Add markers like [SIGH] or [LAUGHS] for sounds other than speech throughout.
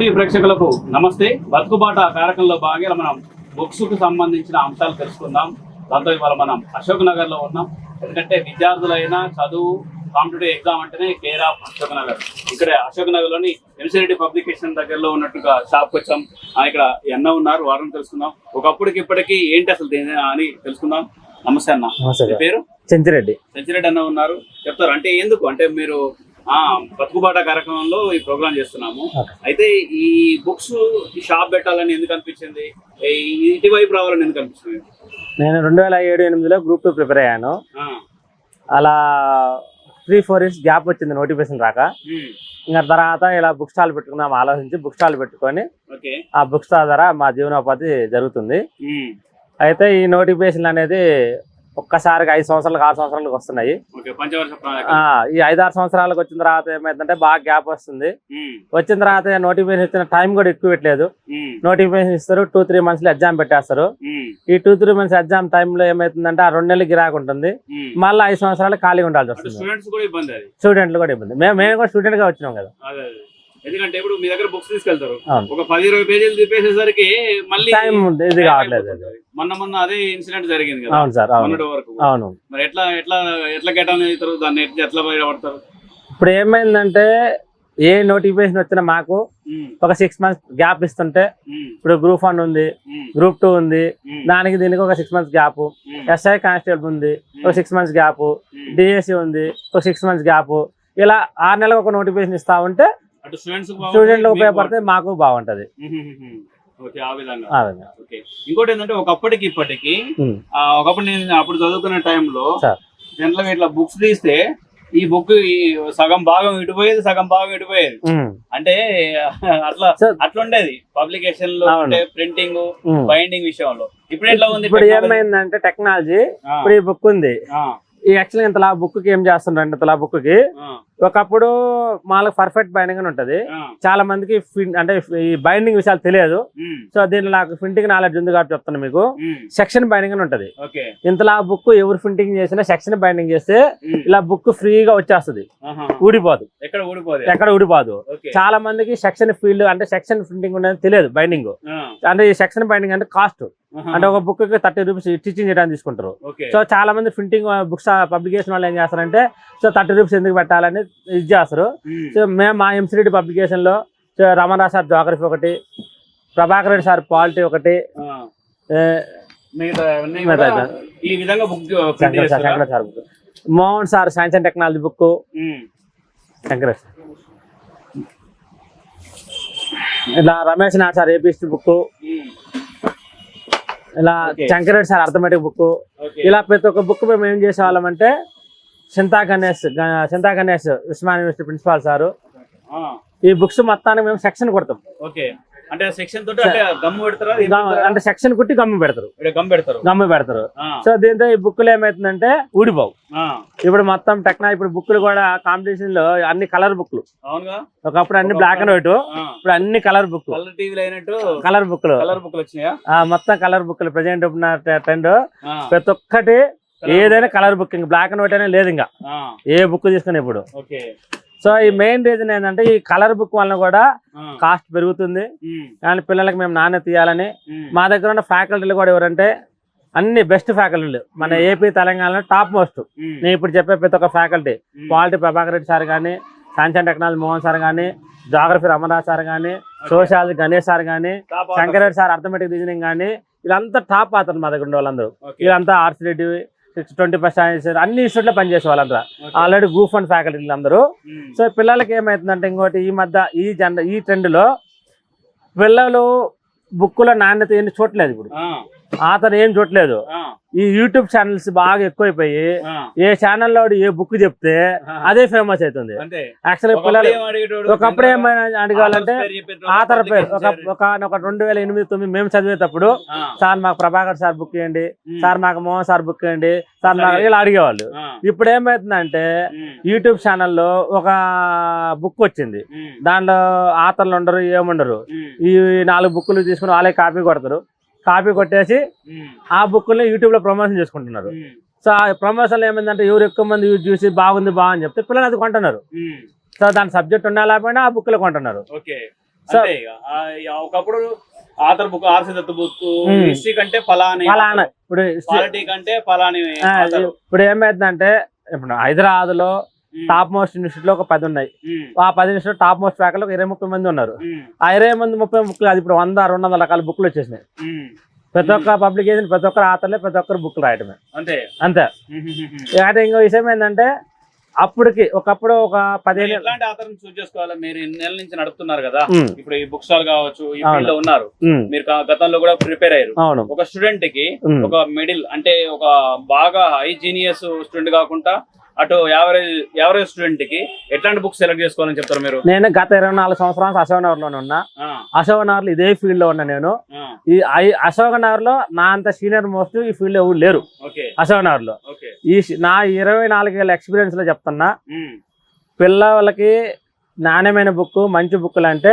TV ప్రేక్షకులకు నమస్తే. బతుకుబాట కార్యక్రమంలో భాగంగా మనం బుక్స్కు సంబంధించిన అంశాలు తెలుసుకుందాం. దాంతో ఇవాళ మనం అశోక్ నగర్లో ఉన్నాం. ఎందుకంటే విద్యార్థులైనా చదువు కాంపిటేటివ్ ఎగ్జామ్ అంటేనే కేర్ ఆఫ్ అశోక్ నగర్. ఇక్కడ అశోక్ నగర్లోని ఎంసీరెడ్డి పబ్లికేషన్ దగ్గరలో ఉన్నట్టుగా షాప్ వచ్చాం. ఇక్కడ ఎన్న ఉన్నారు వారిని తెలుసుకుందాం. ఒకప్పటికి ఇప్పటికి ఏంటి అసలు అని తెలుసుకుందాం. నమస్తే అన్న. పేరు? చెంచిరెడ్డి సెంచిరెడ్డి అన్న ఉన్నారు. చెప్తారు. అంటే ఎందుకు? అంటే మీరు బతుకుబాట కార్యక్రమంలో ఈ ప్రోగ్రామ్ చేస్తున్నాము. అయితే ఈ బుక్స్ ఈ షాప్ పెట్టాలని ఎందుకు అనిపించింది? ఇటువైపు రావాలని ఎందుకు అనిపించింది? నేను రెండు వేల ఏడు ఎనిమిదిలో గ్రూప్ టూ ప్రిపేర్ అయ్యాను. అలా త్రీ ఫోర్ ఇయర్స్ గ్యాప్ వచ్చింది నోటిఫికేషన్ రాక. ఇంకా తర్వాత ఇలా బుక్ స్టాల్ పెట్టుకుందాం ఆలోచించి బుక్ స్టాల్ పెట్టుకొని ఆ బుక్ స్టాల్ ద్వారా మా జీవనోపాధి జరుగుతుంది. అయితే ఈ నోటిఫికేషన్ అనేది ఒక్కసారిగా ఐదు సంవత్సరాలకు ఆరు సంవత్సరాలకు వస్తున్నాయి. ఈ ఐదారు సంవత్సరాలకు వచ్చిన తర్వాత ఏమైందంటే బాగా గ్యాప్ వస్తుంది. వచ్చిన తర్వాత నోటిఫికేషన్ ఇచ్చిన టైం కూడా ఎక్కువ పెట్టలేదు నోటిఫికేషన్ ఇస్తారు టూ త్రీ మంత్స్లో ఎగ్జామ్ పెట్టేస్తారు ఈ టూ త్రీ మంత్స్ ఎగ్జామ్ టైంలో ఏమైతుందంటే ఆ రెండు నెలలు గిరాకు ఉంటుంది. మళ్ళీ ఐదు సంవత్సరాలు ఖాళీగా ఉండాల్సి వస్తుంది. స్టూడెంట్లు కూడా ఇబ్బంది మేము మేము కూడా స్టూడెంట్గా వచ్చినాం కదా. ఎందుకంటే ఇప్పుడు మీ దగ్గర బుక్స్ తీసుకెళ్తారు. ఒక పది ఇరవై పేజీలు తిప్పేసేసరికి మళ్ళీ ఇది కావట్లేదు. మొన్న మొన్న అదే ఇన్సిడెంట్ జరిగింది కదా. అవును సార్ మొన్నటి వరకు. అవును. మరి ఎట్లా ఎట్లా ఎట్లా గెటాన్ అవుతారు? దాన్ని ఎట్లా బయటపడతారు ఇప్పుడు ఏమైందంటే ఏ నోటిఫికేషన్ వచ్చినా మాకు ఒక సిక్స్ మంత్స్ గ్యాప్ ఇస్తుంటే ఇప్పుడు గ్రూప్ వన్ ఉంది గ్రూప్ టూ ఉంది దానికి దీనికి ఒక six months gap SI constable ఉంది ఒక సిక్స్ మంత్స్ గ్యాప్. డిఎస్సి ఉంది ఒక సిక్స్ మంత్స్ గ్యాప్ ఇలా ఆరు నెలలకు ఒక నోటిఫికేషన్ ఇస్తా ఉంటే అటు స్టూడెంట్స్ స్టూడెంట్లు ఉపయోగపడితే మాకు బాగుంటది. [LAUGHS] ఇంకోటి ఏంటంటే ఒకప్పటికి ఇప్పటికి ఒకప్పుడు నేను అప్పుడు చదువుకునే టైంలో. జనరల్గా ఇట్లా బుక్స్ తీస్తే ఈ బుక్ సగం భాగం ఇటుపోయేది సగం భాగం ఇటుపోయేది. అంటే [LAUGHS] అట్లా. అట్లా ఉండేది పబ్లికేషన్లో ప్రింటింగ్. బైండింగ్ విషయంలో. ఇప్పుడు ఎట్లా ఉంది ఇప్పుడు? ఏమైందంటే టెక్నాలజీ ఇప్పుడు ఈ బుక్ ఉంది. ఈ యాక్చువల్గా ఇంతలా బుక్కి ఏం చేస్తుండ్రు ఇంతలా బుక్కి ఒకప్పుడు మాకు పర్ఫెక్ట్ బైండింగ్ అని ఉంటది. చాలా మందికి అంటే ఈ బైండింగ్ విషయాలు తెలియదు. సో దీంట్లో నాకు ప్రింటింగ్ నాలెడ్జ్ ఉంది కాబట్టి చెప్తాను మీకు. సెక్షన్ బైండింగ్ అని ఉంటది. ఇంతలా బుక్ ఎవరు ప్రింటింగ్ చేసినా సెక్షన్ బైండింగ్ చేస్తే ఇలా బుక్ ఫ్రీగా వచ్చేస్తుంది. ఊడిపోదు. ఎక్కడ ఊడిపోదు? ఎక్కడ ఊడిపోదు. ఓకే. చాలా మందికి సెక్షన్ ఫీల్డ్ అంటే సెక్షన్ ప్రింటింగ్ ఉన్నది తెలియదు బైండింగ్ అంటే ఈ సెక్షన్ బైండింగ్ అంటే కాస్ట్. అంటే ఒక బుక్కి థర్టీ రూపీస్ స్టిచ్చింగ్ చేయడానికి తీసుకుంటారు. సో చాలా మంది ప్రింటింగ్ బుక్స్ పబ్లికేషన్ వాళ్ళు ఏం చేస్తారంటే సో థర్టీ రూపీస్ ఎందుకు పెట్టాలని ఇది చేస్తారు. సో మేము మా ఎంసీడీ పబ్లికేషన్లో సో రమణరావు సార్ జాగ్రఫీ ఒకటి ప్రభాకర్ రెడ్డి సార్ పాలిటీ ఒకటి ఈ విధంగా book Shankar sir book Mohan sir science and technology book um, Shankar sir. ఇలా Ramesh Nath sir APST book ఇలా Okay. Shankar Reddy sir arithmetic book ఇలా ప్రతి ఒక్క బుక్ మేము ఏం చేసేవాళ్ళం అంటే Chinta Ganesh Chinta Ganesh Osman university principal sir. ఈ బుక్స్ మొత్తానికి మేము సెక్షన్ కొడతాం. ఓకే. అంటే సెక్షన్ తోటి అంటే గమ్ము పెడతారా? అంటే సెక్షన్ కుట్టి గమ్ము పెడతారు. గమ్ పెడతారు. గమ్ము పెడతారు. సో దీంతో ఈ బుక్లు ఏమైతుందంటే ఊడిపోవు. ఇప్పుడు మొత్తం టెక్నాలజీ ఇప్పుడు బుక్లు కూడా కాంపిటీషన్లో అన్ని కలర్ బుక్లు ఒకప్పుడు అన్ని బ్లాక్ అండ్ వైట్ ఇప్పుడు అన్ని కలర్ బుక్ కలర్ బుక్లు కలర్ బుక్లు వచ్చినాయా? మొత్తం కలర్ బుక్లు ప్రజెంట్ ఉన్న ట్రెండ్ ప్రతి ఒక్కటి ఏదైనా కలర్ బుక్ ఇంకా బ్లాక్ అండ్ వైట్ అనే లేదు ఇంకా. ఏ బుక్ తీసుకుని ఇప్పుడు. సో ఈ మెయిన్ రీజన్ ఏంటంటే ఈ కలర్ బుక్ వలన కూడా కాస్ట్ పెరుగుతుంది. ఉమ్, కానీ పిల్లలకి మేము నాణ్యత తీయాలని ఉమ్, మా దగ్గర ఉన్న ఫ్యాకల్టీలు కూడా ఎవరంటే అన్ని బెస్ట్ ఫ్యాకల్టీలు మన ఏపీ తెలంగాణలో టాప్ మోస్ట్ నేను ఇప్పుడు చెప్పే ప్రతి ఒక్క faculty quality Prabhakar Reddy sir కానీ science and technology Mohan sir కానీ జాగ్రఫీ రమణరాజ్ సార్ కానీ సోషాలజీ గణేష్ సార్ కానీ. Shankar Reddy sir arithmetic reasoning కానీ వీళ్ళంతా టాప్ ఆతరు మా దగ్గర ఉన్న వాళ్ళందరూ. వీళ్ళంతా arts Reddy twenty first science అన్ని ఇన్స్టిట్యూట్లో పనిచేసే వాళ్ళంతా ఆల్రెడీ గ్రూప్ వన్ ఫ్యాకల్టీలు అందరూ. సో పిల్లలకి ఏమవుతుందంటే ఇంకోటి ఈ మధ్య ఈ జన ఈ ట్రెండ్లో పిల్లలు బుక్కుల నాణ్యత ఏం చూడలేదు ఇప్పుడు. అతను ఏం చూడలేదు. ఈ యూట్యూబ్ ఛానల్స్ బాగా ఎక్కువైపోయి ఏ ఛానల్లో ఏ బుక్ చెప్తే అదే ఫేమస్ అవుతుంది. యాక్చువల్గా ఒకప్పుడు పిల్లలు? ఒకప్పుడు ఏమైనా అడగాలంటే పేరు ఆతర పేరు. ఒక రెండు వేల ఎనిమిది తొమ్మిది మేము చదివేటప్పుడు సార్ మాకు ప్రభాకర్ సార్ బుక్ ఇవ్వండి సార్ మాకు మోహన్ సార్ బుక్ ఇవ్వండి సార్ మాకు. ఇలా అడిగేవాళ్ళు. ఇప్పుడు ఏమైతుందంటే యూట్యూబ్ ఛానల్లో ఒక బుక్ వచ్చింది. దాంట్లో ఆతర్లు ఉండరు ఏముండరు. ఈ నాలుగు బుక్కులు తీసుకుని వాళ్ళే కాపీ కొడతారు. కాపీ కొట్టేసి ఆ బుక్కుల్ని యూట్యూబ్లో ప్రమోషన్ చేసుకుంటున్నారు. సో ఆ ప్రమోషన్ ఏమైందంటే ఎవరు ఎక్కువ మంది యూజ్ చూసి బాగుంది బాగుంది చెప్తే పిల్లలు అది కొంటున్నారు. సో దాని సబ్జెక్ట్ ఉన్నా లేకపోయినా ఆ కొంటున్నారు. సో ఒకప్పుడు author book R C Dutt book. History కంటే ఫలాని ఫలానా. ఇప్పుడు పాలిటీ కంటే ఫలాని ఆ, author. ఇప్పుడు ఏమైందంటే ఇప్పుడు హైదరాబాద్లో. టాప్ మోస్ట్ యూనివర్సిటీలో ఒక పది ఉన్నాయి. ఆ పది యూనివర్సిటీ టాప్ మోస్ట్ ఫ్యాకల్టీ ఇరవై ముప్పై మంది ఉన్నారు. ఆ ఇరవై మంది ముప్పై బుక్లు అది ఇప్పుడు వంద రెండు వందల రకాల బుక్లు వచ్చేసినాయి. ప్రతి ఒక్క పబ్లికేషన్ ప్రతి ఒక్కరు ఆతలే ప్రతి ఒక్కరు బుక్లు రాయటమే. అంతే. అంతే. అయితే ఇంకో విషయం ఏంటంటే అప్పటికి ఒకప్పుడు ఒక పదిహేను ఎట్లాంటి ఆధారం చూస్ చేసుకోవాలి? మీరు నెలల నుంచి నడుపుతున్నారు కదా. ఇప్పుడు ఈ బుక్ స్టాల్ కావచ్చు ఈ. ఫీల్డ్లో ఉన్నారు. మీరు గతంలో కూడా ప్రిపేర్ అయ్యారు. అవును. ఒక స్టూడెంట్కి ఒక మిడిల్ అంటే ఒక బాగా హై జీనియస్ స్టూడెంట్ కాకుండా అటు యావరేజ్ యావరేజ్ స్టూడెంట్కి ఎట్లాంటి బుక్స్ సెలెక్ట్ చేసుకోవాలని చెప్తారు మీరు? నేను గత ఇరవై నాలుగు సంవత్సరాలు అశోక్ నగర్లోనే ఉన్నా అశోక్ నగర్లో ఇదే ఫీల్డ్లో ఉన్నా నేను. ఈ అశోక్ నగర్లో నా అంత సీనియర్ మోస్ట్ ఈ ఫీల్డ్ ఎవరు లేరు. అశోక్ నగర్లో ఈ నా ఇరవై నాలుగేళ్ళ ఎక్స్పీరియన్స్లో చెప్తున్నా. పిల్లలకి నాణ్యమైన బుక్ మంచి బుక్లు అంటే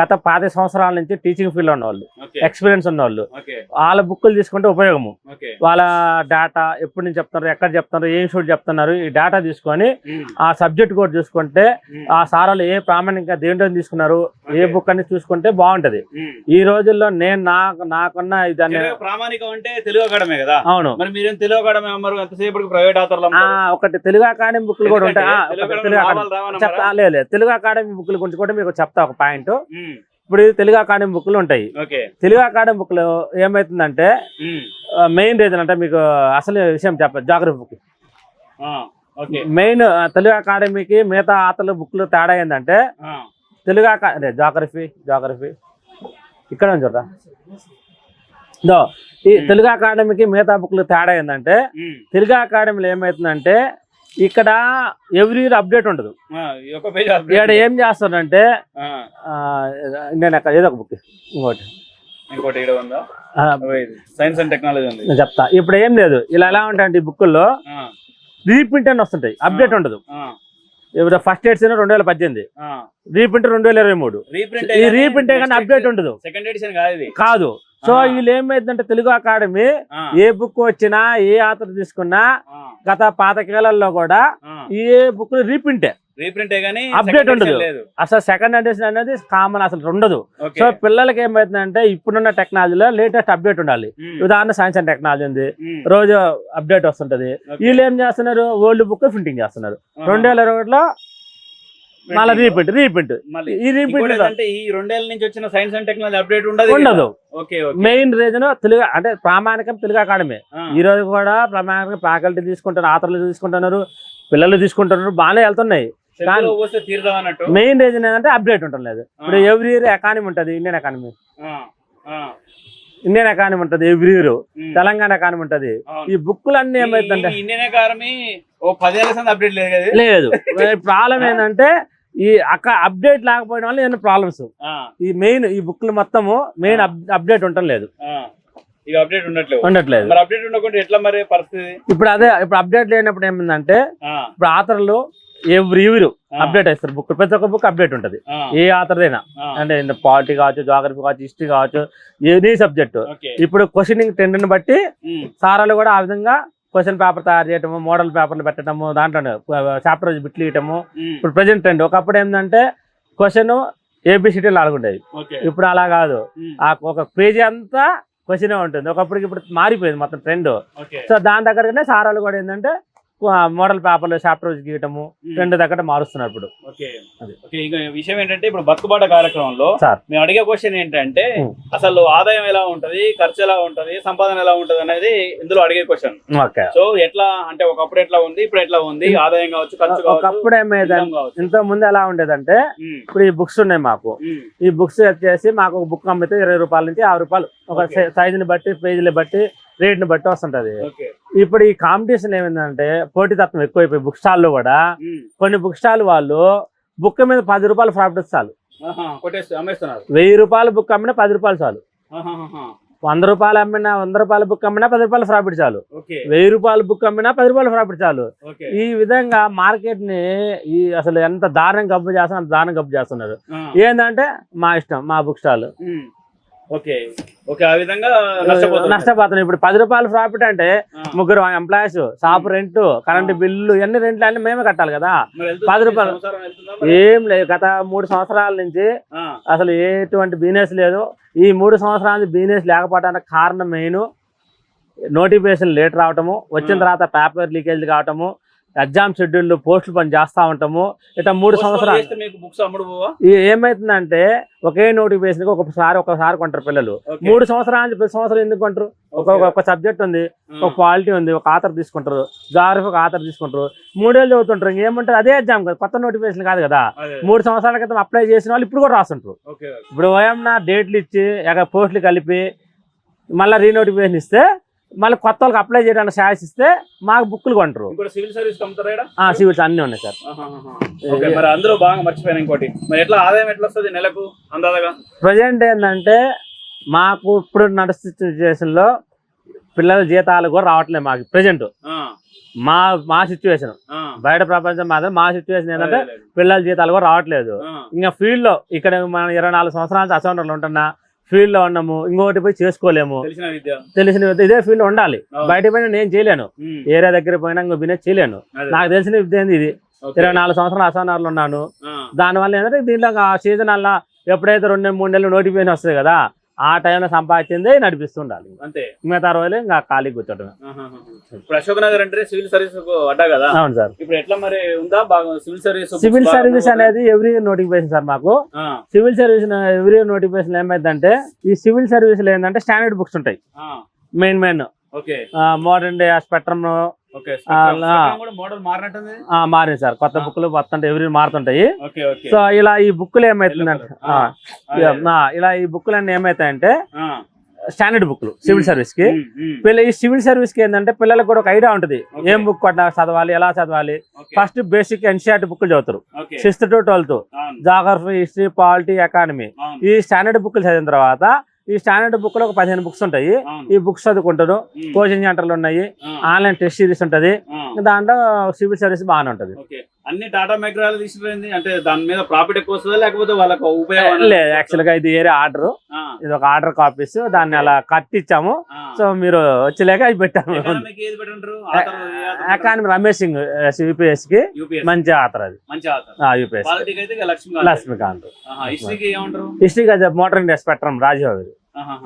గత పాతి సంవత్సరాల నుంచి టీచింగ్ ఫీల్డ్ ఉన్నవాళ్ళు ఎక్స్పీరియన్స్ ఉన్నవాళ్ళు. వాళ్ళ బుక్లు తీసుకుంటే ఉపయోగము. వాళ్ళ డేటా ఎప్పటి నుంచి చెప్తున్నారు ఎక్కడ చెప్తున్నారు ఏం షూట్ చెప్తున్నారు ఈ డేటా తీసుకొని ఆ సబ్జెక్ట్ కూడా చూసుకుంటే ఆ సార్ వాళ్ళు ఏ ప్రామాణికంగా దేంట్లో తీసుకున్నారు ఏ. బుక్ అని చూసుకుంటే బాగుంటది. ఈ రోజుల్లో నేను నాకు నాకున్న తెలుగు ప్రామాణికం అంటే తెలుగు అకాడమే కదా? అవును. మరి మీరేం తెలుగు అకాడమీ అమ్మరు? ఎంతసేపటికి ప్రైవేట్ ఆథర్లు ఆ ఒకటి తెలుగు అకాడమీ బుక్లు కూడా ఉంటాయి. లేదు. తెలుగు అకాడమీ బుక్ల గురించి కూడా మీకు చెప్తా ఒక పాయింట్. ఇప్పుడు ఇది తెలుగు అకాడమీ బుక్లు ఉంటాయి. తెలుగు అకాడమీ బుక్లు ఏమైతుందంటే మెయిన్ రీజన్ అంటే మీకు అసలు విషయం చెప్ప జాగ్రఫీ బుక్ మెయిన్ తెలుగు అకాడమీకి మిగతా ఆతలు బుక్లు తేడా ఏంటంటే తెలుగు అకా అదే జాగ్రఫీ జాగ్రఫీ. ఇక్కడ చూడరా దో ఈ తెలుగు అకాడమీకి మిగతా బుక్లు తేడా ఏంటంటే తెలుగు అకాడమీలో ఏమవుతుందంటే ఇక్కడ ఎవ్రీ ఇయర్ అప్డేట్ ఉండదు. ఇక్కడ ఏం చేస్తారంటే నేను అక్కడ ఏదో ఒక బుక్ ఇంకోటి. ఇంకోటి సైన్స్ అండ్ టెక్నాలజీ ఉంది. చెప్తా. ఇప్పుడు ఏం లేదు. ఇలా ఎలా ఉంటాయంటే ఈ బుక్కుల్లో రీప్రింట్ అని వస్తుంటాయి. అప్డేట్ ఉండదు. ఇప్పుడు ఫస్ట్ ఎడిషన్ రెండు వేల పద్దెనిమిది. రీప్రింట్ రెండు వేల ఇరవై మూడు. రీప్రింట్ కానీ అప్డేట్ ఉండదు. సెకండ్ ఎడిషన్ కాదు. సో. వీళ్ళు ఏమైందంటే తెలుగు అకాడమీ ఏ బుక్ వచ్చినా ఏ ఆథర్ తీసుకున్నా గత పాతకేళ్ళలో కూడా. ఏ. బుక్ రీప్రింటే కానీ edition ఉండదు. అసలు సెకండ్ ఎడిషన్ అనేది కామన్ అసలు ఉండదు. సో పిల్లలకి ఏమైతుందంటే ఇప్పుడున్న టెక్నాలజీలో లేటెస్ట్ అప్డేట్ ఉండాలి. ఉదాహరణ సైన్స్ అండ్ టెక్నాలజీ ఉంది. రోజు అప్డేట్ వస్తుంటది. వీళ్ళు ఏం చేస్తున్నారు? ఓల్డ్ బుక్ ప్రింటింగ్ చేస్తున్నారు. రెండు వేల ఇరవై మళ్ళీ రీప్రింట్ రీప్రింట్ ఈ రీప్రింట్ అంటే ఈ రెండేళ్ళ నుంచి వచ్చిన సైన్స్ అండ్ టెక్నాలజీ అప్డేట్ ఉండదు ఉండదు. మెయిన్ రీజన్ తెలుగు అంటే ప్రామాణికం తెలుగు అకాడమీ ఈ రోజు కూడా ప్రామాణికం ఫ్యాకల్టీ తీసుకుంటున్నారు ఆతర్లు తీసుకుంటున్నారు పిల్లలు తీసుకుంటున్నారు బాగానే వెళ్తున్నాయి. మెయిన్ రీజన్ ఏంటంటే అప్డేట్ ఉండలేదు ఇప్పుడు ఆ. ఎవ్రీ ఇయర్ ఎకానమీ ఉంటుంది ఇండియన్ ఎకానమీ ఇండియన్ ఎకానమీ ఉంటుంది ఎవ్రీ ఇయర్ తెలంగాణ ఎకానమీ ఉంటుంది. ఈ బుక్కులు అన్ని ఏమైతుందంటే ఇండియన్ ఓ అప్డేట్ లేదు కదా లేదు. [LAUGHS] ప్రాబ్లం ఏంటంటే ఈ అక్క అప్డేట్ లేకపోవడం వల్ల ఏమైనా ప్రాబ్లమ్స్ ఈ మెయిన్ ఈ బుక్లు మొత్తము మెయిన్ అప్డేట్ ఉండటం లేదు. ఆ. ఇక అప్డేట్ ఉండట్లేదు. ఉండట్లేదు. మరి అప్డేట్ ఉండకుండా ఎట్లా మరి పరిస్థితి? ఇప్పుడు అదే ఇప్పుడు అప్డేట్ లేనప్పుడు ఏమైందంటే ఇప్పుడు ఆథర్లు ఎవ్రీ ఇయర్ అప్డేట్ ఇస్తారు బుక్ ప్రతి ఒక్క బుక్ అప్డేట్ ఉంటుంది. ఏ ఆథర్దైనా అంటే పాలిటీ కావచ్చు జాగ్రఫీ కావచ్చు హిస్టరీ కావచ్చు ఎనీ సబ్జెక్ట్ ఇప్పుడు క్వశ్చనింగ్ ట్రెండ్ని బట్టి ఉమ్, సారాలు కూడా ఆ విధంగా క్వశ్చన్ పేపర్ తయారు చేయటము మోడల్ పేపర్లు పెట్టడము దాంట్లో చాప్టర్ బిట్లు ఉమ్, ఇప్పుడు ప్రజెంట్ ట్రెండ్ ఒకప్పుడు ఏంటంటే క్వశ్చన్ ఏబిసిటీ నాలుగు ఉండేది ఇప్పుడు అలా కాదు. ఆ ఒక పేజీ అంతా క్వశ్చన్ ఉంటుంది. ఒకప్పటికి ఇప్పుడు మారిపోయింది మొత్తం ట్రెండ్. సో దాని దగ్గరనే సారాలు కూడా ఏంటంటే మోడల్ పేపర్లు చాప్టర్ గీయటము ట్రెండ్ దగ్గర మారుస్తున్నారు ఇప్పుడు. విషయం ఏంటంటే ఇప్పుడు బతుకుబాట కార్యక్రమంలో సార్. మేము అడిగే క్వశ్చన్ ఏంటంటే. అసలు ఆదాయం ఎలా ఉంటది ఖర్చు ఎలా ఉంటది సంపాదన ఎలా ఉంటది అనేది ఇందులో అడిగే క్వశ్చన్ ఓకే. సో ఎట్లా అంటే ఒకప్పుడు ఎట్లా ఉంది ఇప్పుడు ఎట్లా ఉంది ఆదాయం కావచ్చు ఖర్చు ఒకప్పుడు కావచ్చు. ఇంత ముందు ఎలా ఉండేదంటే ఇప్పుడు ఈ బుక్స్ ఉన్నాయి మాకు. ఈ బుక్స్ వచ్చేసి మాకు ఒక బుక్ అమ్మితే ఇరవై రూపాయల నుంచి యాభై రూపాయలు. ఒక. సైజుని బట్టి పేజీని బట్టి రేట్ని బట్టి వస్తుంటది. ఇప్పుడు ఈ కాంపిటీషన్ ఏమైందంటే పోటీతత్వం ఎక్కువైపోయి బుక్ స్టాల్లో కూడా ఉమ్, కొన్ని బుక్ స్టాల్ వాళ్ళు బుక్ మీద పది రూపాయలు ప్రాఫిట్ చాలు. వెయ్యి రూపాయల బుక్ అమ్మినా పది రూపాయలు చాలు. వంద రూపాయలు అమ్మినా వంద రూపాయల బుక్ అమ్మినా పది రూపాయలు ప్రాఫిట్ చాలు. వెయ్యి రూపాయల బుక్ అమ్మినా పది రూపాయలు ప్రాఫిట్ చాలు. ఈ విధంగా మార్కెట్ని ఈ అసలు ఎంత దారుణం గబ్బు చేస్తున్నారు అంత దారుణం గబ్బు చేస్తున్నారు. ఏంటంటే మా ఇష్టం మా book stall. Um, okay. Okay ఆ విధంగా నష్టపోతున్నారు నష్టపోతున్నాం ఇప్పుడు పది రూపాయలు ప్రాఫిట్ అంటే. ముగ్గురు employees shop rent current bill ఇవన్నీ రెంట్లు అన్ని మేమే కట్టాలి కదా? పది రూపాయలు. ఏం లేదు. గత మూడు సంవత్సరాల నుంచి అసలు ఎటువంటి బిజినెస్ లేదు. ఈ మూడు సంవత్సరాల నుంచి బిజినెస్ లేకపోవడానికి కారణం మెయిన్. నోటిఫికేషన్ లేట్ రావటము. వచ్చిన. తర్వాత పేపర్ లీకేజ్ కావటము. ఎగ్జామ్ షెడ్యూల్ పోస్టులు పని చేస్తా ఉంటాము. ఇట్లా మూడు సంవత్సరాలు ఏమైతుందంటే ఒకే నోటిఫికేషన్ ఒకసారి ఒకసారి కొంటారు పిల్లలు. మూడు సంవత్సరాల ప్రతి సంవత్సరం ఎందుకు కొంటారు? ఒక. ఒక సబ్జెక్ట్ ఉంది ఒక క్వాలిటీ ఉంది ఒక ఆథర్ తీసుకుంటారు. జాగ్రఫీ ఒక ఆథర్ తీసుకుంటారు. మూడేళ్ళు చదువుతుంటారు. ఇంకేమంటారు? అదే ఎగ్జామ్ కదా కొత్త నోటిఫికేషన్ కాదు కదా. మూడు సంవత్సరాల క్రితం అప్లై చేసిన వాళ్ళు ఇప్పుడు కూడా రాస్తుంటారు. ఇప్పుడు ఓఎంనా డేట్లు ఇచ్చి ఎక్కడ పోస్టులు కలిపి మళ్ళీ రీనోటిఫికేషన్ ఇస్తే మళ్ళీ కొత్త వాళ్ళకి అప్లై చేయడానికి ఛాయిస్ ఇస్తే మాకు బుక్కులు కొంటారు. సివిల్ సర్వీస్ సివిల్స్ అన్నీ ఉన్నాయి సార్. మరి అందరూ బాగా మర్చిపోయాను ఇంకోటి. మరి ఎట్లా ఆదాయం ఎట్లా వస్తుంది నెలకు అందాదగా ప్రజెంట్ ఏంటంటే మాకు ఇప్పుడు నడుస్తున్న పిల్లల జీతాలు కూడా రావట్లేదు మాకు ప్రజెంట్. మా మా సిచ్యువేషన్. బయట ప్రపంచం మాత్రం మా సిచ్యువేషన్ ఏంటంటే. పిల్లల జీతాలు కూడా రావట్లేదు. ఇంకా ఫీల్డ్లో ఇక్కడ మనం ఇరవై నాలుగు సంవత్సరాల అసౌండర్లు ఉంటున్నా ఫీల్డ్లో ఉన్నాము ఇంకోటి పోయి చేసుకోలేము. తెలిసిన ఇదే ఫీల్డ్ ఉండాలి. బయట పోయినా నేను చేయలేను. ఏరియా దగ్గర పోయినా ఇంకో బిజినెస్ చేయలేను. నాకు తెలిసిన విద్య ఏంది ఇది. ఇరవై నాలుగు సంవత్సరాలు అసౌండర్లు ఉన్నాను. దానివల్ల ఏంటంటే దీంట్లో ఆ సీజన్ అలా ఎప్పుడైతే రెండు మూడు నెలలు నోటిఫికేషన్ వస్తుంది కదా ఆ టైంలో సంపాదించింది నడిపిస్తుండాలి. అంతే. మిగతా రోజులు ఇంకా ఖాళీ కూర్చోటమే. ఇప్పుడు అశోక్ నగర్ అంటే సివిల్ సర్వీస్ అడ్డా కదా? అవును సార్. ఇప్పుడు ఎట్లా మరి ఉందా బాగా సివిల్ సర్వీస్? సివిల్ సర్వీస్ అనేది ఎవ్రీ ఇయర్ నోటిఫికేషన్ సార్ మాకు. Civil service every year notification ఏమైందంటే ఈ సివిల్ సర్వీస్ ఏంటంటే స్టాండర్డ్ బుక్స్ ఉంటాయి. Main main. Modern day spectrum మారింది సార్. కొత్త బుక్లు మొత్తం ఎవ్రీ మారుతుంటాయి. సో ఇలా ఈ బుక్లు ఏమైతుందంటే ఇలా ఈ బుక్లు అన్ని ఏమైతాయంటే స్టాండర్డ్ బుక్లు సివిల్ సర్వీస్కి పిల్ల ఈ సివిల్ సర్వీస్కి ఏంటంటే పిల్లలకు కూడా ఒక ఐడియా ఉంటుంది. ఏం బుక్ కొట్టినా చదవాలి ఎలా చదవాలి? ఫస్ట్ బేసిక్ ఎన్సీఆర్టీ బుక్లు చదువుతారు. Sixth to twelfth. Geography history polity economy ఈ స్టాండర్డ్ బుక్లు చదివిన తర్వాత ఈ స్టాండర్డ్ బుక్లో ఒక పదిహేను బుక్స్ ఉంటాయి. ఈ బుక్స్ చదువుకుంటారు. కోచింగ్ సెంటర్లు ఉన్నాయి. ఆన్లైన్ టెస్ట్ సిరీస్ ఉంటది. దాంట్లో సివిల్ సర్వీస్ బాగానే ఉంటది. అన్ని టాటా మైక్రాలు తీసుకుపోయింది అంటే దాని మీద ప్రాఫిట్ ఎక్కువ వస్తుందా? లేకపోతే వాళ్ళకు ఉపయోగం లేదు యాక్చువల్గా ఇది ఏరే ఆర్డర్ ఇది ఒక ఆర్డర్ కాపీస్ దాన్ని అలా కట్ ఇచ్చాము. ఆ. సో మీరు వచ్చేలేక అది పెట్టాము. Author author economy Ramesh Singh యూపీఎస్కి మంచి ఆతర్ అది. Author UPS Laxmikanth. హిస్టరీకి history modern India spectrum Rajiv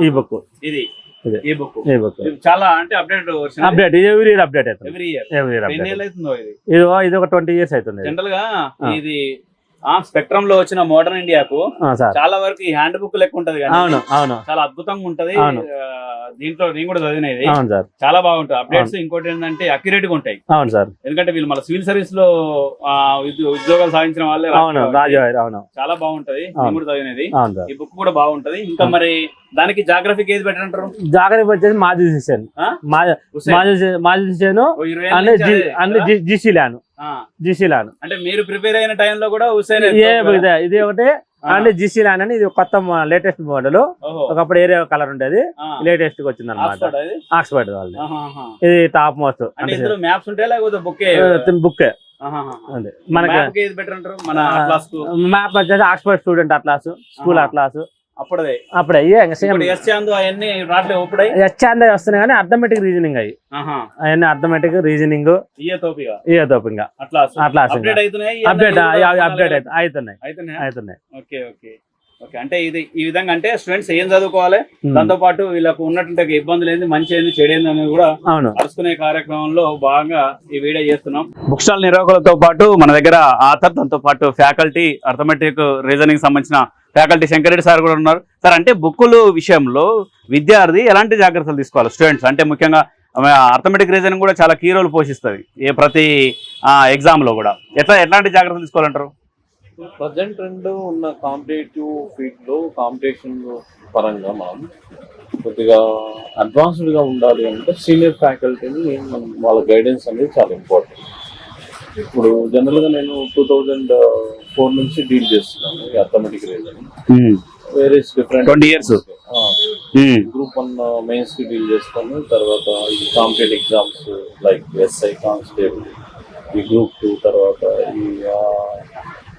ఈ బుక్ ఇది. ఇదే. ఈ బుక్ ఈ బుక్ చాలా అంటే అప్డేట్ అప్డేట్ ఇది ఎవ్రీ ఇయర్ అప్డేట్ అవుతుంది. ఎవ్రీ ఇయర్ ఎవ్రీ ఇయర్ ఎన్ని అప్డేట్ ఏళ్ళు అవుతుందో ఇది? ఇది ఒక ట్వంటీ ఇయర్స్ అవుతుంది. జనరల్గా. ఇది స్పెక్ట్రమ్లో వచ్చిన మోడర్న్ ఇండియాకు చాలా వరకు ఈ హ్యాండ్ బుక్ లెక్క ఉంటది కానీ అవును అవును. చాలా అద్భుతంగా ఉంటది. దీంట్లో నేను కూడా చదివినది. అవును సార్. చాలా బాగుంటుంది. అప్డేట్స్ ఇంకోటి ఏంటంటే అక్యురేట్గా ఉంటాయి. అవును సార్. ఎందుకంటే వీళ్ళు మన సివిల్ సర్వీస్లో ఉద్యోగాలు సాధించిన వాళ్ళే అవును చాలా బాగుంటది. నేను. కూడా చదివినది. ఈ బుక్ కూడా బాగుంటది. ఇంకా మరి దానికి జాగ్రఫీకి ఏది పెట్టంటారు జాగ్రత్త వచ్చేసి మాజీ డిసిషన్ ఆ? మాజీ కదా? జీసీ ల్యాన్ ఆ, జీసీ ల్యాన్ అంటే మీరు ప్రిపేర్ అయిన టైంలో కూడా హుసేన్ ఇదే ఒకటి. అంటే జీసీ ల్యాన్ అని ఇది కొత్త లేటెస్ట్ మోడల్ ఒకప్పుడు ఏరియా కలర్ ఉండేది. లేటెస్ట్గా వచ్చింది అనమాట ఆక్స్ఫర్డ్ ఆహాహా. ఇది టాప్ మోస్ట్ మ్యాప్స్ ఉంటాయి? లేకపోతే బుక్ బుక్ మనకి మ్యాప్ వచ్చేసి Oxford student atlas school. Atlas అప్పుడే అప్పుడు అయ్యే సేమ్ ఇప్పుడు ఎస్ చాందు అవన్నీ రావట్లేదు ఇప్పుడై హెచ్ఆందే వస్తున్నాయి కానీ అర్థమెటిక్ రీజనింగ్ ఆహా. అవన్నీ అర్థమెటిక్ రీజనింగ్ ఇయ్య తోపిగా అట్లా అట్లా అప్డేట్ అవుతున్నాయి అప్డేట్ అప్డేట్ అవుతున్నాయి అవుతున్నాయి అవుతున్నాయి ఓకే ఓకే. ఓకే అంటే ఇది ఈ విధంగా అంటే స్టూడెంట్స్ ఏం చదువుకోవాలి? ఉమ్. దాంతో పాటు వీళ్ళకు ఉన్నటువంటి ఇబ్బందులు ఏంది మంచి ఏంది చెడు ఏంది అనేది కూడా అవును. కలుసుకునే కార్యక్రమంలో భాగంగా ఈ వీడియో చేస్తున్నాం. బుక్ స్టాల్ నిర్వాహకులతో పాటు మన దగ్గర ఆథర్ దాంతో పాటు ఫ్యాకల్టీ అర్థమెటిక్ రీజనింగ్ సంబంధించిన ఫ్యాకల్టీ శంకరెడ్డి సార్ కూడా ఉన్నారు. సార్ అంటే బుక్కులు విషయంలో విద్యార్థి ఎలాంటి జాగ్రత్తలు తీసుకోవాలి? స్టూడెంట్స్ అంటే ముఖ్యంగా అర్థమెటిక్ రీజనింగ్ కూడా చాలా కీ రోల్ పోషిస్తుంది ఏ ప్రతి ఎగ్జామ్లో కూడా. ఎట్లా ఎట్లాంటి జాగ్రత్తలు తీసుకోవాలంటారు? ప్రజెంట్ రెండు ఉన్న కాంపిటేటివ్ ఫీల్డ్లో కాంపిటీషన్ పరంగా మనం కొద్దిగా అడ్వాన్స్డ్గా ఉండాలి అంటే సీనియర్ ఫ్యాకల్టీని మనం వాళ్ళ గైడెన్స్ అనేది చాలా ఇంపార్టెంట్ ఇప్పుడు జనరల్గా నేను టూ థౌజండ్ ఫోర్ నుంచి డీల్ చేస్తున్నాను ఈ అథమెటిక్ రీజన్ వేరే డిఫరెంట్ 20 years. గ్రూప్ వన్ మెయిన్స్కి డీల్ చేస్తాను తర్వాత ఈ competitive exams like SI constable ఈ గ్రూప్ టూ తర్వాత ఈ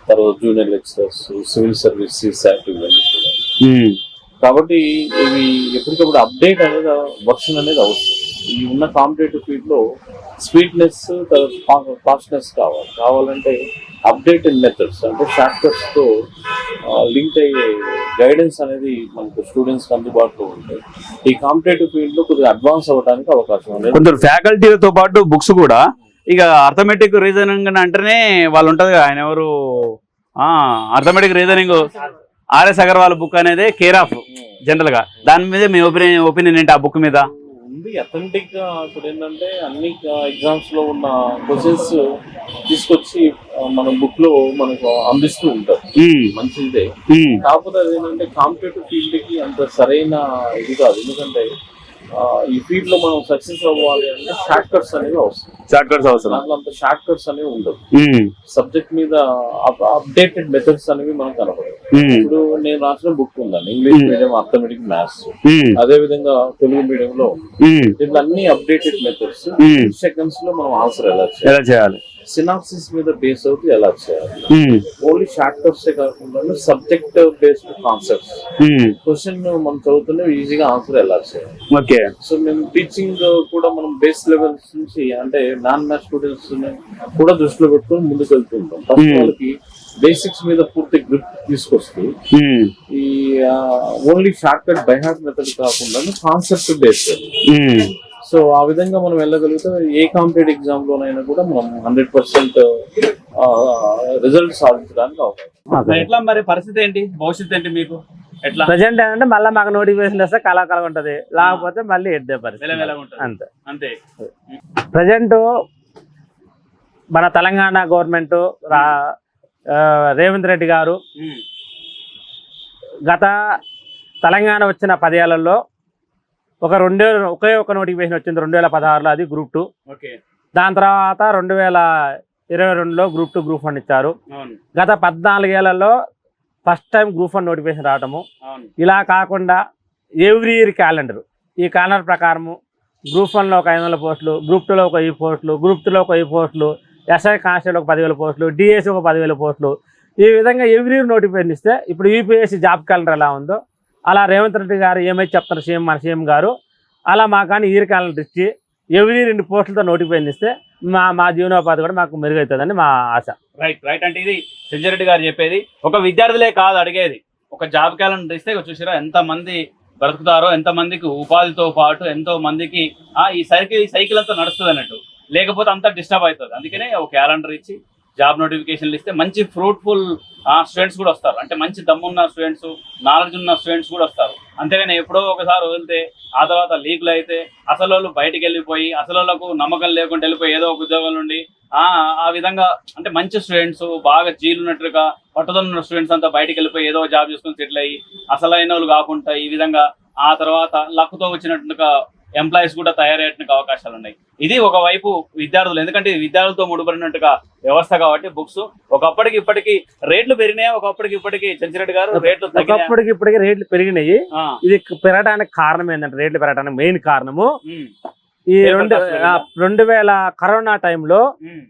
తర్వాత జూనియర్ లెక్చరర్స్ సివిల్ సర్వీస్ ఇవన్నీ కూడా. కాబట్టి ఇవి ఎప్పటికప్పుడు అప్డేట్ అనేది వర్షన్ అనేది అవసరం. ఈ ఉన్న కాంపిటేటివ్ ఫీల్డ్లో స్వీట్నెస్ ఫాస్ట్నెస్ కావాలి. కావాలంటే అప్డేటెడ్ మెథడ్స్ అంటే షార్ట్కట్స్తో తో లింక్ అయ్యే గైడెన్స్ అనేది మనకు స్టూడెంట్స్ అందుబాటులో ఉంటాయి ఈ కాంపిటేటివ్ ఫీల్డ్లో కొద్దిగా అడ్వాన్స్ అవ్వడానికి అవకాశం ఉంది. కొందరు ఫ్యాకల్టీలతో పాటు బుక్స్ కూడా ఇక అర్థమెటిక్ రీజనింగ్ అంటేనే వాళ్ళు ఉంటుంది ఆయన ఎవరు? Arithmetic reasoning R S Agarwal book అనేది కేర్ ఆఫ్ జనరల్గా. దాని మీద మీ ఒపీనియన్ ఒపీనియన్ ఏంటి ఆ బుక్ మీద? ఉంది. అథెంటిక్గా ఇప్పుడు ఏంటంటే అన్ని ఎగ్జామ్స్లో ఉన్న క్వశ్చన్స్ తీసుకొచ్చి మన బుక్లో మనకు అందిస్తూ ఉంటారు. మంచిదే. కాకపోతే అది ఏంటంటే కాంపిటేటివ్ ఫీల్డ్కి అంత సరైన ఇది కాదు. ఎందుకంటే ఈ ఫీల్డ్లో మనం సక్సెస్ అవ్వాలి అంటే షార్ట్ కట్స్ అనేవి అవసరం. షార్ట్ కట్స్ అవసరం. దాంట్లో అంత షార్ట్ కట్స్ అనేవి ఉండవు. సబ్జెక్ట్ మీద అప్డేటెడ్ మెథడ్స్ అనేవి మనకు కనపడవు. ఉమ్, ఇప్పుడు నేను రాసిన బుక్ ఉందండి ఇంగ్లీష్ మీడియం అర్థమెటిక్ మ్యాథ్స్ అదే విధంగా తెలుగు మీడియం లో దీంట్లో అన్ని అప్డేటెడ్ మెథడ్స్. సెకండ్స్లో మనం ఆన్సర్ ఎలా చేయాలి? సినాప్సిస్ మీద బేస్ అవుతూ ఎలా చేయాలి? ఓన్లీ షార్ట్ కట్స్ కాకుండా సబ్జెక్ట్ బేస్డ్ కాన్సెప్ట్స్ క్వశ్చన్ మనం చదువుతూనే ఈజీగా ఆన్సర్ ఎలా చేయాలి? ఓకే సో మేము టీచింగ్ కూడా మనం బేస్ లెవెల్స్ నుంచి అంటే నాన్ మ్యాథ్ స్టూడెంట్స్ కూడా దృష్టిలో పెట్టుకొని ముందుకు వెళ్తుంటాం ఫస్ట్ Hmm. వాళ్ళకి బేసిక్స్ మీద పూర్తి గ్రిప్ తీసుకొస్తూ ఉమ్, ఈ only short cut by heart method కాకుండా కాన్సెప్ట్ బేస్డ్. సో ఆ విధంగా మనం వెళ్ళగలిగితే ఏ కాంపిటేటివ్ ఎగ్జామ్ లోనైనా కూడా మనం హండ్రెడ్ పర్సెంట్ రిజల్ట్ సాధించడానికి అవకాశం ఎట్లా మరి పరిస్థితి ఏంటి? భవిష్యత్తు ఏంటి మీకు? ఎట్లా? ప్రజెంట్ ఏంటంటే మళ్ళీ మాకు నోటిఫికేషన్ వస్తే కళాకళ ఉంటది. లేకపోతే మళ్ళీ ఎడ్డే పరిస్థితి. అంతే. అంతే. ప్రజెంట్ మన తెలంగాణ గవర్నమెంట్ రా ఆ, రేవంత్ రెడ్డి గారు గత తెలంగాణ వచ్చిన పదేళ్ళలో ఒక రెండే ఒకే ఒక నోటిఫికేషన్ వచ్చింది రెండు వేల పదహారులో అది గ్రూప్ టూ. దాని తర్వాత రెండు వేల ఇరవై రెండులో గ్రూప్ టూ గ్రూప్ వన్ ఇచ్చారు. గత పద్నాలుగేళ్ళలో first time group one notification రావటము. ఇలా కాకుండా ఎవ్రీ ఇయర్ క్యాలెండర్. ఈ క్యాలెండర్ ప్రకారము గ్రూప్ వన్లో ఒక ఐదు వందల పోస్టులు గ్రూప్ టూలో ఒక వెయ్యి పోస్టులు గ్రూప్ త్రీలో ఒక వెయ్యి పోస్టులు ఎస్ఐ కానిస్టేబుల్ ఒక పదివేల పోస్టులు డిఎస్సి ఒక పదివేల పోస్టులు. ఈ విధంగా ఎవ్రీ ఇయర్ నోటిఫికేషన్ ఇస్తే ఇప్పుడు యూపీఎస్సీ జాబ్ క్యాలెండర్ ఎలా ఉందో అలా రేవంత్ రెడ్డి గారు ఏమైతే చెప్తారు సీఎం మన సీఎం గారు అలా మాకు కానీ ఇయర్ ఇచ్చి ఎవ్రీ రెండు పోస్టులతో నోటిఫికేషన్ ఇస్తే మా మా జీవనోపాధి కూడా మాకు మెరుగవుతుందని మా ఆశ. రైట్ రైట్ అంటే ఇది సంజయరెడ్డి గారు చెప్పేది ఒక విద్యార్థులే కాదు అడిగేది. ఒక జాబ్ క్యాలెండర్ ఇస్తే చూసారా ఎంత మంది బ్రతుకుతారో ఎంత మందికి ఉపాధితో పాటు ఎంతో మందికి ఆ ఈ సైకిల్ ఈ సైకిల్ అంతా నడుస్తుంది అన్నట్టు లేకపోతే అంతా డిస్టర్బ్ అవుతుంది. అందుకనే ఒక క్యాలెండర్ ఇచ్చి జాబ్ నోటిఫికేషన్లు ఇస్తే మంచి ఫ్రూట్ఫుల్ స్టూడెంట్స్ కూడా వస్తారు. అంటే మంచి దమ్మున్న స్టూడెంట్స్ నాలెడ్జ్ ఉన్న స్టూడెంట్స్ కూడా వస్తారు. అంతేగాని ఎప్పుడో ఒకసారి వదిలితే ఆ తర్వాత లీకులు అయితే అసలు వాళ్ళు బయటికి వెళ్ళిపోయి అసలు వాళ్ళకు నమ్మకం లేకుండా వెళ్ళిపోయి ఏదో ఒక ఉద్యోగం నుండి ఆ ఆ విధంగా అంటే మంచి స్టూడెంట్స్ బాగా జీలున్నట్టుగా పట్టుదల ఉన్న స్టూడెంట్స్ అంతా బయటికి వెళ్ళిపోయి ఏదో జాబ్ చేసుకుని సెటిల్ అయ్యి అసలైన వాళ్ళు కాకుండా ఈ విధంగా ఆ తర్వాత లక్కుతో వచ్చినట్టుగా ఎంప్లాయీస్ కూడా తయారయ్యేట్టుగా అవకాశాలు ఉన్నాయి. ఇది ఒకవైపు విద్యార్థులు ఎందుకంటే విద్యార్థులతో ముడిపడినట్టుగా వ్యవస్థ కాబట్టి బుక్స్ ఒకప్పటికి ఇప్పటికి రేట్లు పెరిగినాయి ఒకప్పటికి ఇప్పటికి చంచిరెడ్డి గారు రేట్లు ఒకప్పటికి ఇప్పటికి రేట్లు పెరిగినాయి. ఇది పెరగడానికి కారణం ఏంటంటే రేట్లు పెరగడానికి మెయిన్ కారణము ఈ రెండు రెండు వేల కరోనా టైంలో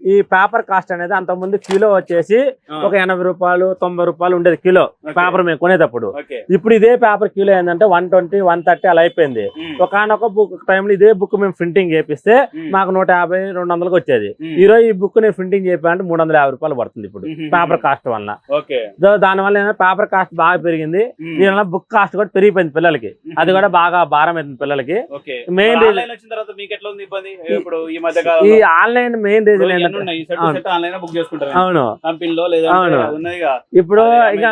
ఈ పేపర్ కాస్ట్ అనేది అంతకుముందు కిలో వచ్చేసి ఒక ఎనభై రూపాయలు తొంభై రూపాయలు ఉండేది కిలో పేపర్ మేము కొనేటప్పుడు. ఇప్పుడు ఇదే పేపర్ కిలో ఏంటంటే వన్ ట్వంటీ వన్ థర్టీ అలా అయిపోయింది. ఒకనొక బుక్ టైంలో ఇదే బుక్ మేము ప్రింటింగ్ చేపిస్తే మాకు నూట యాభై రెండు వందలకు వచ్చేది. ఈ రోజు ఈ బుక్ నేను ప్రింటింగ్ చేయాలంటే మూడు వందల యాభై రూపాయలు పడుతుంది ఇప్పుడు పేపర్ కాస్ట్ వల్ల ఓకే. దో- దానివల్ల ఏంటంటే పేపర్ కాస్ట్ బాగా పెరిగింది. దీనివల్ల బుక్ కాస్ట్ కూడా పెరిగిపోయింది పిల్లలకి. అది కూడా బాగా భారం అవుతుంది పిల్లలకి. ఓకే. మీకు ఎట్లా ఉంది ఇబ్బంది. ఇప్పుడు ఈ మధ్య ఈ online main reason online book చేసుకుంటారు అవును. కంపెనీలో లేదా ఇప్పుడు ఇక.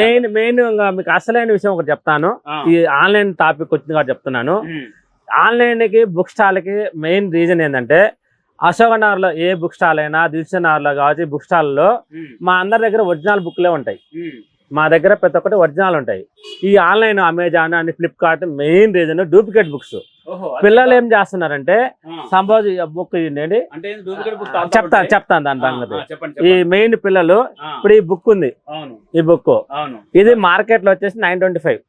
మెయిన్ మెయిన్ మీకు అసలైన విషయం ఒకటి చెప్తాను. ఈ ఆన్లైన్ టాపిక్ వచ్చింది కాబట్టి చెప్తున్నాను. ఆన్లైన్కి బుక్ స్టాల్కి మెయిన్ రీజన్ ఏంటంటే అశోక్ నగర్లో ఏ బుక్ స్టాల్ అయినా దిల్షన్ నగర్లో కావచ్చు బుక్ స్టాల్లో. మా అందరి దగ్గర ఒరిజినల్ బుక్లే ఉంటాయి. మా దగ్గర ప్రతి ఒక్కటి ఒరిజినల్ ఉంటాయి. ఈ ఆన్లైన్ అమెజాన్ అని Flipkart main reason duplicate books. పిల్లలు ఏం చేస్తున్నారంటే ఆ. సంపోజ్ బుక్ బుక్ చెప్తాను చెప్తాను దాని సంగతి ఈ. మెయిన్ పిల్లలు ఇప్పుడు ఈ బుక్ ఉంది. ఈ బుక్ ఇది మార్కెట్లో వచ్చేసి నైన్ ట్వంటీ ఫైవ్.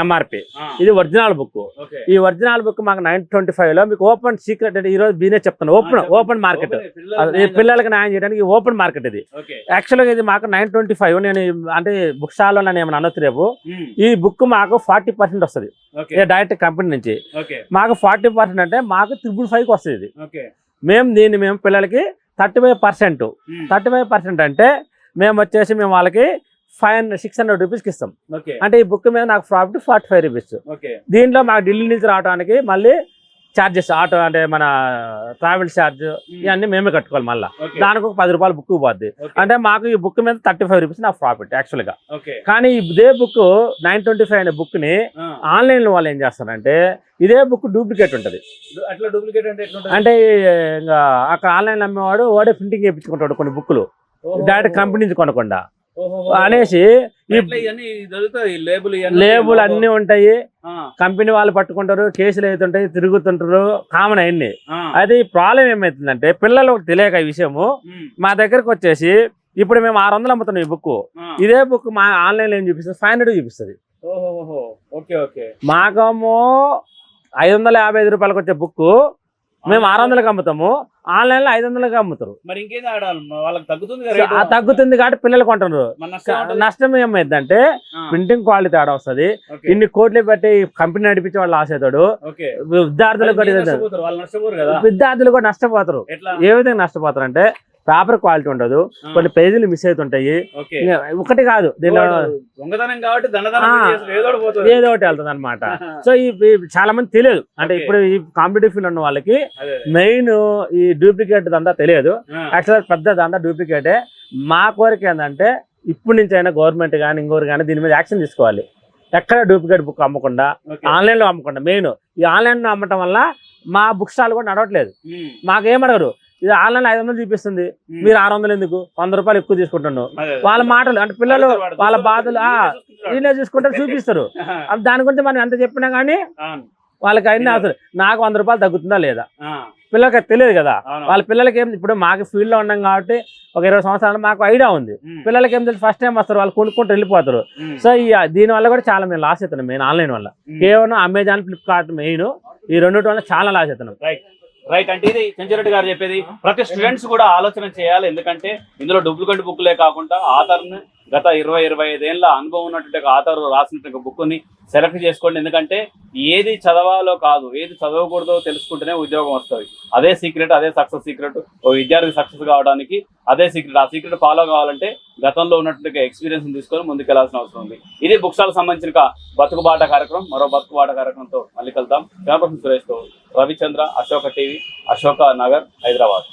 ఎంఆర్పి ఇది ఒరిజినల్ బుక్. ఈ ఒరిజినల్ బుక్ మాకు నైన్ ట్వంటీ ఫైవ్లో మీకు ఓపెన్ సీక్రెట్ అంటే ఈ రోజు బిజినెస్ చెప్తాను ఓపెన్ ఓపెన్ మార్కెట్. పిల్లలకి న్యాయం చేయడానికి ఓపెన్ మార్కెట్ ఇది. ఓకే యాక్చువల్గా ఇది మాకు నైన్ ట్వంటీ ఫైవ్. నేను అంటే బుక్ స్టాల్లో నేను ఏమైనా అనొచ్చు రేపు. ఉమ్, ఈ బుక్ మాకు ఫార్టీ పర్సెంట్ వస్తుంది. డైరెక్ట్ కంపెనీ నుంచి. మాకు ఫార్టీ పర్సెంట్ అంటే మాకు త్రిబుల్ ఫైవ్కి వస్తుంది ఇది. మేము దీన్ని మేము పిల్లలకి thirty five percent. Um, thirty five percent అంటే మేము వచ్చేసి మేము వాళ్ళకి ఫైవ్ హండ్రెడ్ సిక్స్ హండ్రెడ్ రూపీస్కి ఇస్తాం. అంటే ఈ బుక్ మీద నాకు profit forty five rupees. Okay. దీంట్లో మాకు ఢిల్లీ నుంచి రావడానికి మళ్ళీ ఛార్జెస్ ఆటో అంటే మన ట్రావెల్ ఛార్జ్ ఇవన్నీ మేమే కట్టుకోవాలి మళ్ళీ. దానికి ఒక పది రూపాయలు బుక్ పోద్ది. అంటే మాకు ఈ బుక్ మీద థర్టీ ఫైవ్ రూపీస్ నా ప్రాఫిట్ యాక్చువల్గా. కానీ ఇదే బుక్ నైన్ ట్వంటీ ఫైవ్ అనే బుక్ని ఆన్లైన్లో వాళ్ళు ఏం చేస్తారంటే ఇదే బుక్ డూప్లికేట్ ఉంటుంది. అట్లా డూప్లికేట్ అంటే ఇంకా అక్కడ ఆన్లైన్ అమ్మేవాడు వాడే ప్రింటింగ్ చేయించుకుంటాడు కొన్ని బుక్లు డైరెక్ట్ కంపెనీ నుంచి కొనకుండా. అనేసి లేబుల్ అన్నీ ఉంటాయి. కంపెనీ వాళ్ళు పట్టుకుంటారు కేసులు అవుతుంటాయి తిరుగుతుంటారు కామన్ అయితే ఈ ప్రాబ్లం ఏమవుతుందంటే పిల్లలకు తెలియక ఈ విషయము. మా దగ్గరకు వచ్చేసి ఇప్పుడు మేము ఆరు వందలు అమ్ముతున్నాం ఈ బుక్ ఇదే బుక్ మా ఆన్లైన్లో ఏం చూపిస్తుంది? ఫైవ్ హండ్రెడ్ చూపిస్తుంది. ఓహో ఓకే ఓకే. మాకేమో ఐదు వందల యాభై ఐదు రూపాయలకు వచ్చే బుక్ మేము ఆరు వందలకు అమ్ముతాము. ఆన్లైన్లో ఐదు వందలకి అమ్ముతారు. మరి ఇంకేం ఆడాలి వాళ్ళకి తగ్గుతుంది సో ఆ తగ్గుతుంది కాబట్టి పిల్లలు కొంటున్నారు. మన నష్టం ఏమైందంటే ప్రింటింగ్ క్వాలిటీ తేడా వస్తుంది. ఇన్ని కోట్లు పెట్టి కంపెనీ నడిపించే వాళ్ళు ఓకే. విద్యార్థులు కూడా విద్యార్థులు కూడా నష్టపోతారు. ఏ విధంగా నష్టపోతారు అంటే పేపర్ క్వాలిటీ ఉండదు. కొన్ని పేజీలు మిస్ అవుతుంటాయి. ఒకటి కాదు దీనిలో ఏదో ఒకటి వెళ్తుంది అనమాట సో ఈ చాలా మంది తెలియదు. అంటే. ఇప్పుడు ఈ కాంపిటేటివ్ ఫీల్డ్ ఉన్న వాళ్ళకి మెయిన్ ఈ డూప్లికేట్ దందా తెలియదు. యాక్చువల్ పెద్ద దందా డూప్లికేటే. మా కోరిక ఏంటంటే ఇప్పుడు నుంచి అయినా గవర్నమెంట్ కానీ ఇంకోరు కానీ దీని మీద యాక్షన్ తీసుకోవాలి. ఎక్కడ డూప్లికేట్ బుక్ అమ్మకుండా. ఆన్లైన్లో అమ్మకుండా మెయిన్ ఈ ఆన్లైన్లో అమ్మటం వల్ల మా బుక్ స్టాల్ కూడా నడవట్లేదు. మాకేమడగరు ఇది ఆన్లైన్లో ఐదు వందలు చూపిస్తుంది. మీరు ఆరు వందలు ఎందుకు? వంద రూపాయలు ఎక్కువ అదే. వాళ్ళ మాటలు అంటే పిల్లలు వాళ్ళ బాధలు. వీళ్ళే చూసుకుంటారు [LAUGHS] చూపిస్తారు. [LAUGHS] దాని గురించి మనం ఎంత చెప్పినా కానీ వాళ్ళకి అయినా అసలు నాకు వంద రూపాయలు తగ్గుతుందా లేదా? పిల్లలకి అది తెలియదు కదా. వాళ్ళ పిల్లలకి ఏం ఇప్పుడు మాకు ఫీల్డ్లో ఉన్నాం కాబట్టి ఒక ఇరవై సంవత్సరాలు మాకు ఐడియా ఉంది. పిల్లలకి ఏం తెలిసి? ఫస్ట్ టైం వస్తారు వాళ్ళు కొనుక్కుంటూ వెళ్ళిపోతారు. సో ఈ దీని వల్ల కూడా చాలా మేము లాస్ అవుతున్నాం మెయిన్ ఆన్లైన్ వల్ల. కేవలం అమెజాన్ ఫ్లిప్కార్ట్ మెయిన్ ఈ రెండింటి వల్ల చాలా లాస్ అవుతున్నాం. రైట్ అంటే ఇది చెంచిరెడ్డి గారు చెప్పేది. ప్రతి స్టూడెంట్స్ కూడా ఆలోచన చేయాలి. ఎందుకంటే ఇందులో డూప్లికేట్ బుక్లే కాకుండా ఆథర్ని గత ఇరవై ఇరవై ఐదేళ్ళ అనుభవం ఉన్నటువంటి ఒక రాసినటువంటి బుక్ని సెలెక్ట్ చేసుకోండి. ఎందుకంటే ఏది చదవాలో కాదు ఏది చదవకూడదో తెలుసుకుంటేనే ఉద్యోగం వస్తుంది. అదే సీక్రెట్ అదే సక్సెస్ సీక్రెట్ ఓ విద్యార్థి సక్సెస్ కావడానికి అదే సీక్రెట్ ఆ సీక్రెట్ ఫాలో కావాలంటే గతంలో ఉన్నటువంటి ఎక్స్పీరియన్స్ తీసుకొని ముందుకెళ్ళాల్సిన అవసరం ఉంది. ఇది బుక్సాలకు సంబంధించిన బతుకుబాట కార్యక్రమం. మరో బతుకుబాట కార్యక్రమంతో మళ్ళీ కలుద్దాం. రామకృష్ణ సురేష్తో రవిచంద్ర అశోక టీవీ అశోక నగర్ హైదరాబాద్.